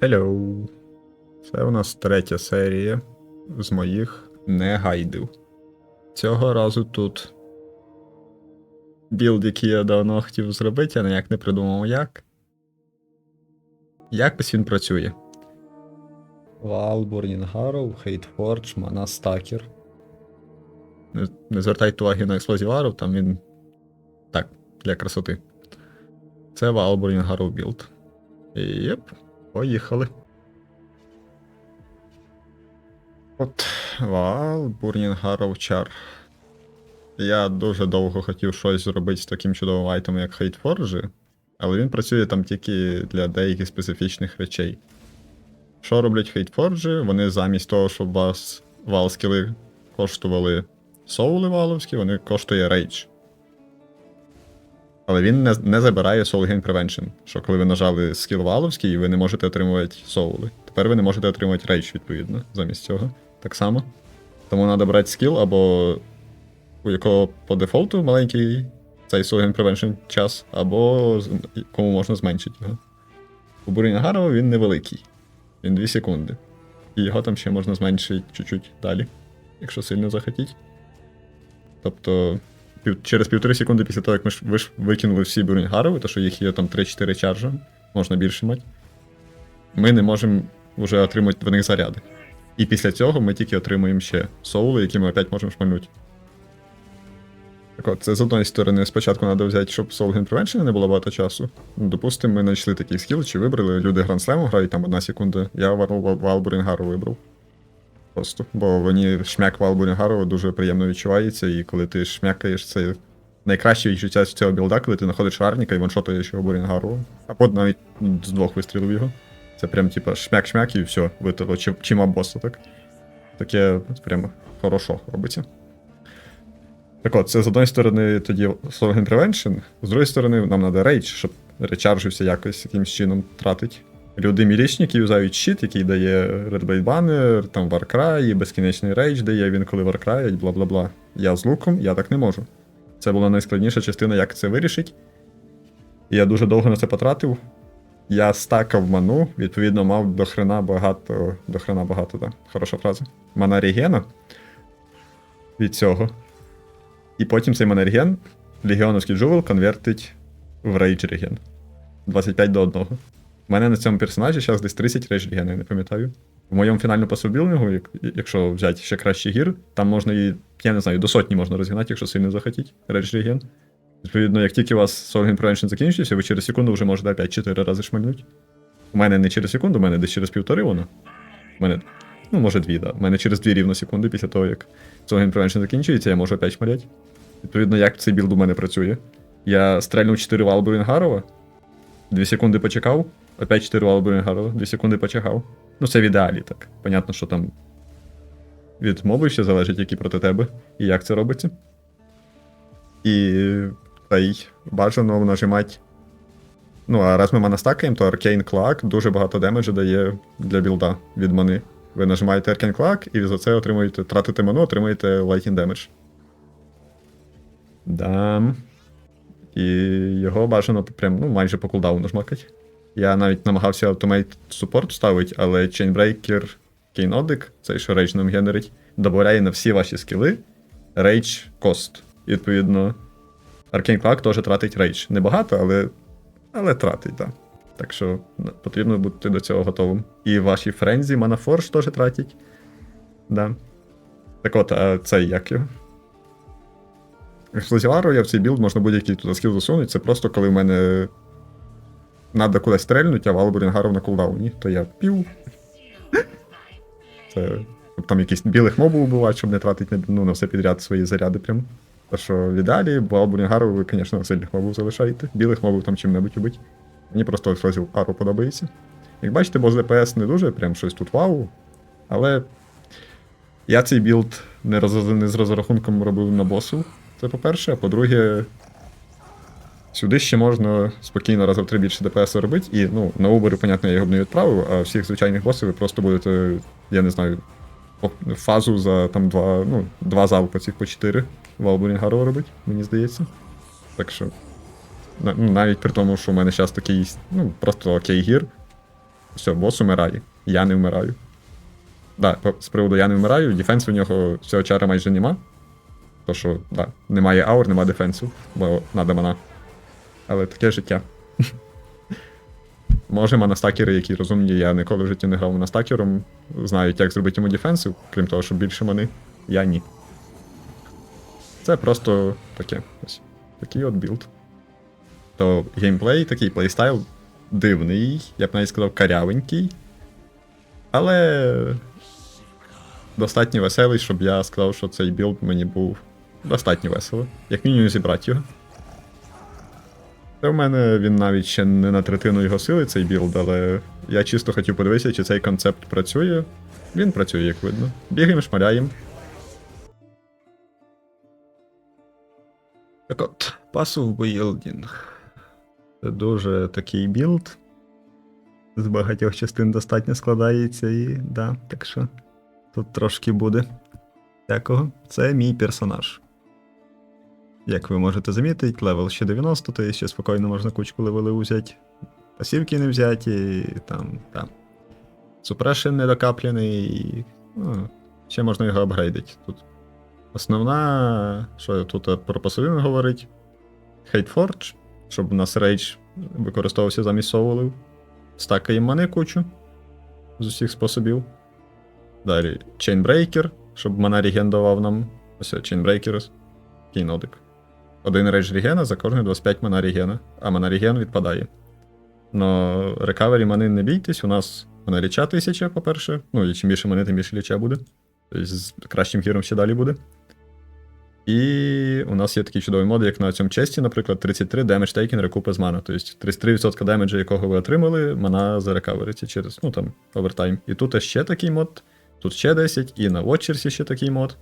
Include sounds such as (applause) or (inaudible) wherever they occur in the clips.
Hello. Це у нас третя серія з моїх не гайдів. Цього разу тут білд, який я давно хотів зробити, а ніяк не придумав як. Якось він працює. Вал, Burning Harrow, Hate Forge, Не, не звертайте уваги на експлозію Arrow, там він. Так, для красоти. Це Вал білд. Єп, поїхали. От Вал, Char. Я дуже довго хотів щось зробити з таким чудовим айтемом, як Forge, але він працює там тільки для деяких специфічних речей. Що роблять Forge? Вони замість того, щоб вас вал скіли коштували соули валовські, вони коштує рейдж. Але він не, не забирає Soul Gain Prevention, що коли ви нажали скіл валовський, ви не можете отримувати соули. Тепер ви не можете отримувати рейдж, відповідно, замість цього. Так само. Тому треба брати скіл, або у якого по дефолту маленький цей Soul Gain Prevention час, або кому можна зменшити його. У Буріна Гарова він невеликий. Він 2 секунди. І його там ще можна зменшити чуть-чуть далі, якщо сильно захотіть. Тобто, через півтори секунди після того, як ми ж, ви ж викинули всі Бурінгарови, то що їх є там 3-4 чаржа, можна більше мати, ми не можемо вже отримати в них заряди. І після цього ми тільки отримуємо ще соули, які ми опять можемо шмальнути. Так от, це з одної сторони, спочатку треба взяти, щоб Soul Prevention не було багато часу. Ну, Допустимо, ми знайшли такий скіл, чи вибрали, люди Slam грають там одна секунда. Я Валбурінгару вибрав. Просто. Бо мені шмяк Валбурінгару дуже приємно відчувається, і коли ти шмякаєш, це найкраще відчуття з цього білда, коли ти знаходиш шарника і ваншотуєш його Бурінгару. Або навіть з двох вистрілів його. Це прям типа шмяк-шмяк і все, витерло чим, боса так. Таке прям хорошо робиться. Так от, це з одної сторони тоді Slogan Prevention, з другої сторони, нам треба рейдж, щоб речаржився якось якимось чином тратить. Люди мілічники юзають щит, який дає Red Blade Banner, там Warcry, безкінечний рейдж дає він, коли Warcry, бла бла бла. Я з луком, я так не можу. Це була найскладніша частина, як це вирішить. І я дуже довго на це потратив. Я стакав ману, відповідно, мав до хрена багато. До хрена багато, так. Хороша фраза. Мана регена від цього. І потім цей манерген легіоновський джувел конвертить в рейдж реген. 25 до 1. У мене на цьому персонажі зараз десь 30 рейдж реген, я не пам'ятаю. В моєму фінальному як, якщо взяти ще кращий гір, там можна і, я не знаю, до сотні можна розігнати, якщо сильно захотіть, рейдж реген. Відповідно, як тільки у вас Gain Prevention закінчився, ви через секунду вже можете опять 4 рази шмальнути. У мене не через секунду, у мене десь через півтори воно. У мене, ну, може, дві, да. У мене через дві рівно секунди після того, як Gain Prevention закінчується, я можу опять шмаляти. Відповідно, як цей білд у мене працює. Я стрельнув 4 вал Бурінгарова, 2 секунди почекав, опять 4 вал Бурінгарова, 2 секунди почекав. Ну, це в ідеалі так. Понятно, що там від моби ще залежить, які проти тебе, і як це робиться. І та й бажано нажимати. Ну, а раз ми манастакаємо, то Arcane Clock дуже багато демеджу дає для білда від мани. Ви нажимаєте Arcane Clock і за це отримуєте, тратите ману, отримуєте Lightning Damage. Да. І його бажано прям, ну, майже по кулдауну жмакать. Я навіть намагався автомейт супорт ставити, але Chainbreaker Кейнодик, цей що рейдж нам генерить, додає на всі ваші скіли рейдж кост. І відповідно, Arcane Clock теж тратить рейдж. Небагато, але, але тратить, так. Так що потрібно бути до цього готовим. І ваші френзі Forge теж тратять. Да. Так от, а цей як його? Експлозівару я в цей білд можна будь-який туди скіл засунути. Це просто коли в мене надо кудись стрельнути, а Валбурінгаров на кулдауні, то я пів. Це щоб там якісь білих мобів убивати, щоб не тратити ну, на все підряд свої заряди прям. Та що в ідеалі, Валбурінгару ви, звісно, сильних мобів залишаєте. Білих мобів там чим-небудь убить. Мені просто експлозівару подобається. Як бачите, бос ДПС не дуже, прям щось тут вау. Але я цей білд не, роз... не з розрахунком робив на босу. Це по-перше, а по-друге, сюди ще можна спокійно раза в три більше ДПС робити. І ну, на Uber, понятно, я його б не відправив, а всіх звичайних босів ви просто будете, я не знаю, фазу за там два, ну, два залпа цих по чотири Валбурінгарова робити, мені здається. Так що. ну, Навіть при тому, що в мене зараз такий, ну, просто окей гір. все, бос умирає. Я не вмираю. Да, з приводу я не вмираю, дефенсу у нього цього чара майже нема. То що, да, немає аур, нема дефенсу, бо надо мана. Але таке життя. (laughs) Може, монастакери, які розумні, я ніколи в житті не грав монастакером, знають, як зробити йому дефенсив, крім того, щоб більше мани. Я ні. Це просто таке. Ось. Такий от білд. То геймплей, такий плейстайл дивний, я б навіть сказав, карявенький. Але достатньо веселий, щоб я сказав, що цей білд мені був достатньо весело. Як мінімум зібрати його. Та в мене він навіть ще не на третину його сили, цей білд, але я чисто хотів подивитися, чи цей концепт працює. Він працює, як видно. Бігаємо, шмаляємо. Так от, пасов білдінг. Це дуже такий білд. З багатьох частин достатньо складається і да, так що тут трошки буде всякого. Це мій персонаж. Як ви можете замітити, левел ще 90, то ще спокійно можна кучку левелів взяти. Пасівки не взяті, там, там. Супрешен недокаплений, і. Ну, ще можна його апгрейдити тут. Основна, що тут про пасивину говорить. Hateforge, щоб у нас рейдж використовувався замість соулів. Стакаємо мани кучу з усіх способів. Далі Chainbreaker, щоб мана реген давав нам. Ось Chainbreaker, такий нодик. Один рейдж регена за кожні 25 мана регена, а мана реген відпадає. Но рекавері мани не бійтесь, у нас мана ліча 1000, по-перше. Ну, і чим більше мани, тим більше ліча буде. Тобто з кращим хіром ще далі буде. І у нас є такий чудовий мод, як на цьому честі, наприклад, 33 damage taken рекупа з мана. Тобто 33% демеджа, якого ви отримали, мана зарекавериться через ну там овертайм. І тут ще такий мод, тут ще 10, і на Watchers ще такий мод.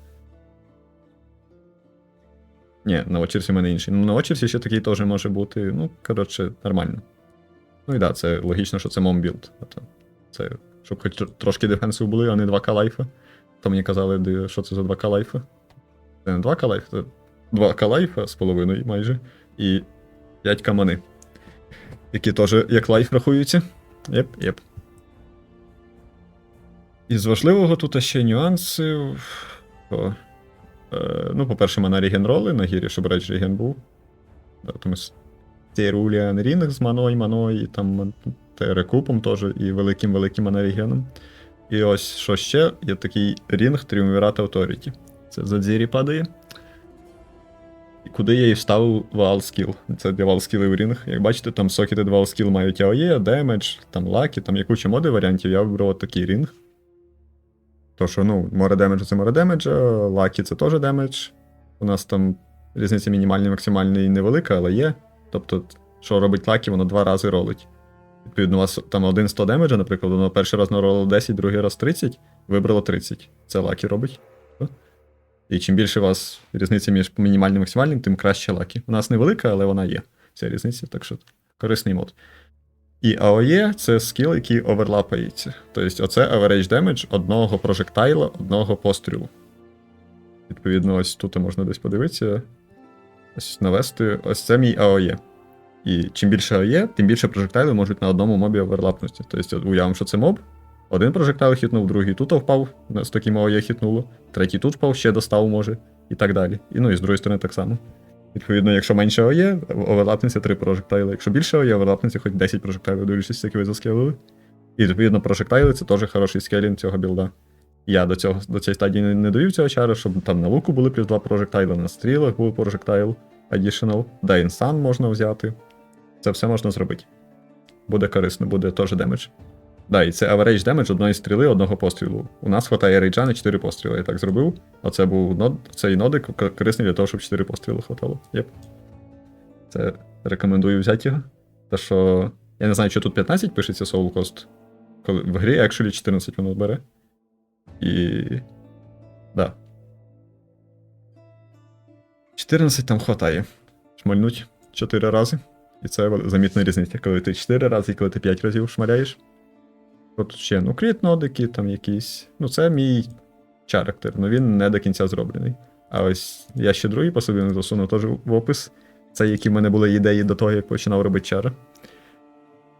Ні, на Watchers у мене інший. Ну, на Watchers ще такий теж може бути. Ну, коротше, нормально. Ну і да, це логічно, що це мом-білд. Це, щоб хоч трошки дефенсів були, а не 2к лайфа. То мені казали, що це за 2к лайфа. Це не 2к лайф, це 2к лайфа з половиною майже. І 5 мани. Які теж як лайф рахуються. Єп, єп. Із важливого тут ще нюанси. О, ну, по-перше, мана реген роли на гірі, щоб рейдж реген був. Тому цей руліан рінг з маною, маною, і там ман- рекупом теж, і великим-великим манарігеном. І ось що ще, є такий рінг Triumvirate Authority. Це за дзірі падає. І куди я і вставив вал скіл. Це для вал скілів рінг. Як бачите, там сокети вал скіл мають AOE, демедж, там лаки, там є куча моди варіантів, я вибрав такий рінг. То що, ну, море демеджа це море демеджа, лаки це теж демедж. У нас там різниця мінімальна максимальна і невелика, але є. Тобто, що робить лаки, воно два рази ролить. Відповідно, у вас там один 100 демеджа, наприклад, воно перший раз наролило 10, другий раз 30, вибрало 30. Це лаки робить. І чим більше у вас різниця між мінімальним і максимальним, тим краще лаки. У нас невелика, але вона є. Ця різниця, так що корисний мод. І AOE це скіл, який оверлапається. Тобто, оце average damage одного прожектайла, одного пострілу. Відповідно, ось тут можна десь подивитися. Ось навести. Ось це мій AOE. І чим більше AOE, тим більше прожектайли можуть на одному мобі оверлапнути. Тобто, уявимо, що це моб. Один прожектайл хітнув, другий тут впав, з таким AOE хітнуло, третій тут впав, ще достав може, і так далі. І ну і з другої сторони так само. Відповідно, якщо менше ОЄ, оверлапнеться 3 прожектайли. Якщо більше ОЄ, оверлапнеться хоч 10 прожектайлів, дивлячись, які ви заскелили. І відповідно прожектайли це теж хороший скелінг цього білда. Я до цього до цієї стадії не, довів цього чару, щоб там на луку були плюс 2 прожектайли, на стрілах був прожектайл additional, Dying Sun можна взяти. Це все можна зробити. Буде корисно, буде теж демедж. Да, і це average damage одної стріли, одного пострілу. У нас хватає рейджа на 4 постріли. Я так зробив. Оце був нод, цей нодик корисний для того, щоб 4 постріли хватало. Єп. Це рекомендую взяти його. Та що. Я не знаю, що тут 15 пишеться soul cost. Коли в грі actually 14 воно бере. І. Да. 14 там хватає. Шмальнуть 4 рази. І це замітна різниця, коли ти 4 рази і коли ти 5 разів шмаляєш. Тут ще? Ну, кріт нодики, там якісь. Ну, це мій чарактер, ну він не до кінця зроблений. А ось я ще другий пособів засунув теж в опис. Це які в мене були ідеї до того, як починав робити чара.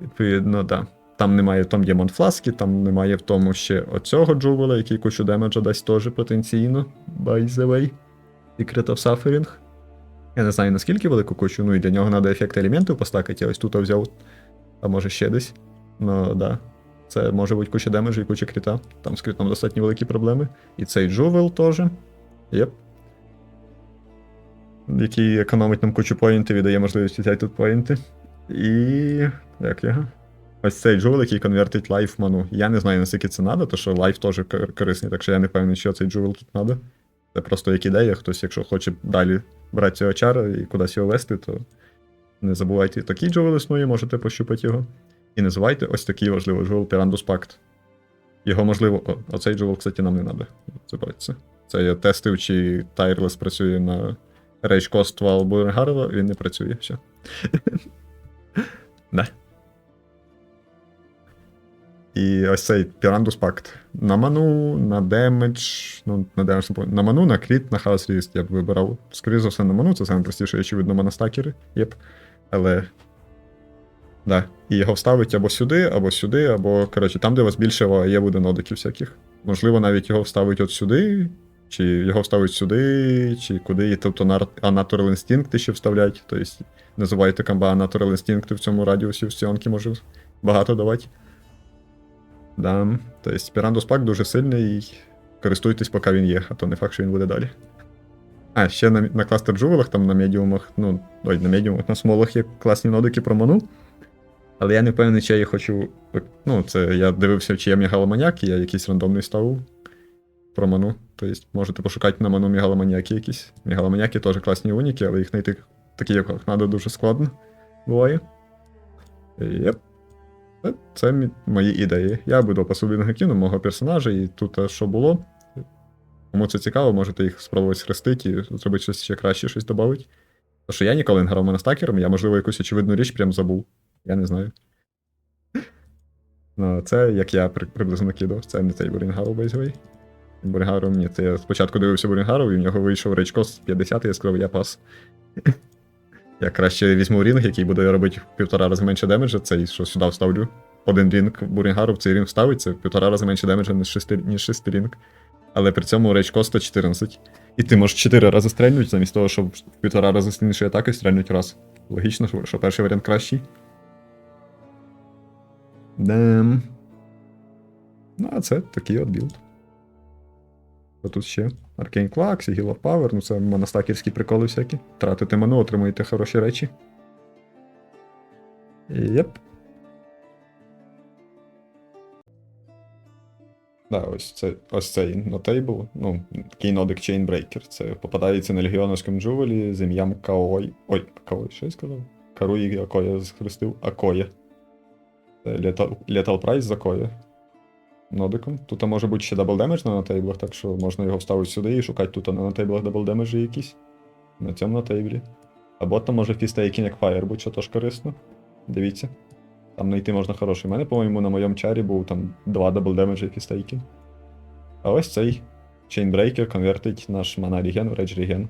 Відповідно, так. Да. там немає там Діамонт Фласки, там немає в тому ще оцього джувела, який кучу демеджа дасть теж потенційно. By the way. Secret of Suffering. Я не знаю наскільки велику кучу, ну і для нього треба ефект елементів постакати, я ось тут взяв. А може ще десь. Ну, да. Це може бути куча демеджу і куча кріта. Там з критом достатньо великі проблеми. І цей джувел теж. Єп. Який економить нам кучу поінтів і дає можливість взяти тут поінти. І. Як його? Ось цей джувел, який конвертить лайф ману. Я не знаю, наскільки це треба, то що лайф теж корисний, так що я не впевнений, що цей джувел тут треба. Це просто як ідея, хтось, якщо хоче далі брати цього чара і кудись його вести, то не забувайте, такий джувел існує, можете пощупати його. І не забувайте ось такий важливий джувел Пірандус Пакт. Його можливо. Оцей джувел, кстати, нам не треба. Забирайте. Це я тестив, чи Тайрлес працює на Rage Cost Вал Бургарова, він не працює. Все. (laughs) Да. І ось цей Пірандус Пакт. На ману, на демедж, ну, на демедж, на ману, на кріт, на хаос ріст я б вибирав. Скоріше за все, на ману, це саме простіше, очевидно, монастакери. Єп. Але. Да. І його вставить або сюди, або сюди, або, коротше, там, де у вас більше є буде нодиків всяких. Можливо, навіть його вставить от сюди, чи його вставить сюди, чи куди, і тобто на Natural Instinct ще вставлять. Тобто, називайте камба Natural Instinct в цьому радіусі в стінки може багато давати. Да. Тобто Пірандус Пак дуже сильний, користуйтесь, поки він є, а то не факт, що він буде далі. А, ще на, на кластер джувелах, там на медіумах, ну, ой, на медіумах, на смолах є класні нодики про ману. Але я не впевнений, чи я хочу. Ну, це я дивився, чи є мегаломаніак, і я якийсь рандомний ставив про ману. Тобто можете пошукати на ману мегаломаніаки якісь. Мегаломаніаки теж класні уніки, але їх знайти такі, як треба, дуже складно. Буває. Єп. Це- Це мої ідеї. Я буду по собі накину мого персонажа, і тут е, що було. Кому це цікаво, можете їх спробувати схрестити і зробити щось ще краще, щось додати. Тому що я ніколи не грав монастакером, я, можливо, якусь очевидну річ прям забув. Я не знаю. Ну, це як я приблизно накидав. Це не цей Бурінгару, by. Бурінгару ні. Це я спочатку дивився Бурінгару, і в нього вийшов рейчкос 50, і я сказав, я пас. (laughs) Я краще візьму рінг, який буде робити в півтора рази менше демеджа, цей, що сюди вставлю. Один рінг Бурінгару в цей рінг вставить, це в півтора рази менше демеджа, ніж шести, ніж шести рінг. Але при цьому рейчкос 114. І ти можеш 4 рази стрельнути, замість того, щоб в півтора рази сильнішою атакою стрельнути раз. Логічно, що перший варіант кращий. Дем. Ну, а це такий от білд. Що тут ще? Arcane Clax, Heal of Power, ну це монастакерські приколи всякі. Тратите ману, отримуєте хороші речі. Єп. Да, ось це ось цей нотейбл, ну, такий нодик Chainbreaker. Це попадається на легіоновському джувелі з ім'ям Каой. Ой, Каой, що я сказав? Каруї Акоя схрестив Акоя. Це Lethal, Lethal Price з Акоя. Нодиком. Тут може бути ще дабл демедж на нотейблах, так що можна його вставити сюди і шукати тут на нотейблах дабл демеджі якісь. На цьому нотейблі. Або там може фістейкінг як Fire, будь що теж корисно. Дивіться. Там знайти можна хороший. У мене, по-моєму, на моєму чарі був там два дабл демеджі фістейкінг. А ось цей Chainbreaker конвертить наш мана реген в Rage реген.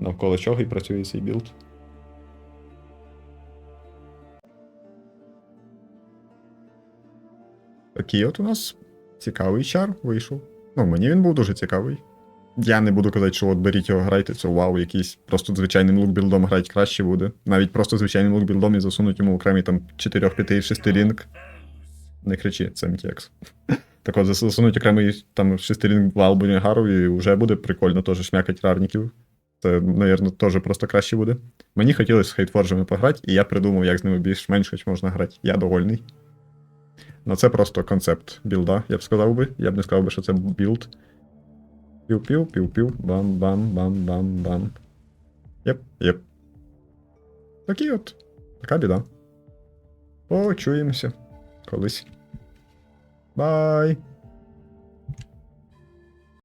Навколо чого і працює цей білд. Такий у нас цікавий чар вийшов. Ну, мені він був дуже цікавий. Я не буду казати, що от беріть його, грайте, це вау, якийсь просто звичайним лук-білдом грати краще буде. Навіть просто звичайним лук-білдом і засунуть йому окремий там 4, 5, 6 рінг. Не кричи, це MTX. Так от засунуть окремий там 6 рінг вал Гару, і вже буде прикольно теж шмякать рарників. Це, мабуть, теж просто краще буде. Мені хотілося з хейтфоржами пограти, і я придумав, як з ними більш-менш хоч можна грати. Я довольний. Ну це просто концепт білда, я б сказав би. Я б не сказав би, що це білд. Пів-пів, пів-пів, бам-бам-бам-бам-бам. Єп, єп. Такий от. Така біда. Почуємося. Колись. Бай!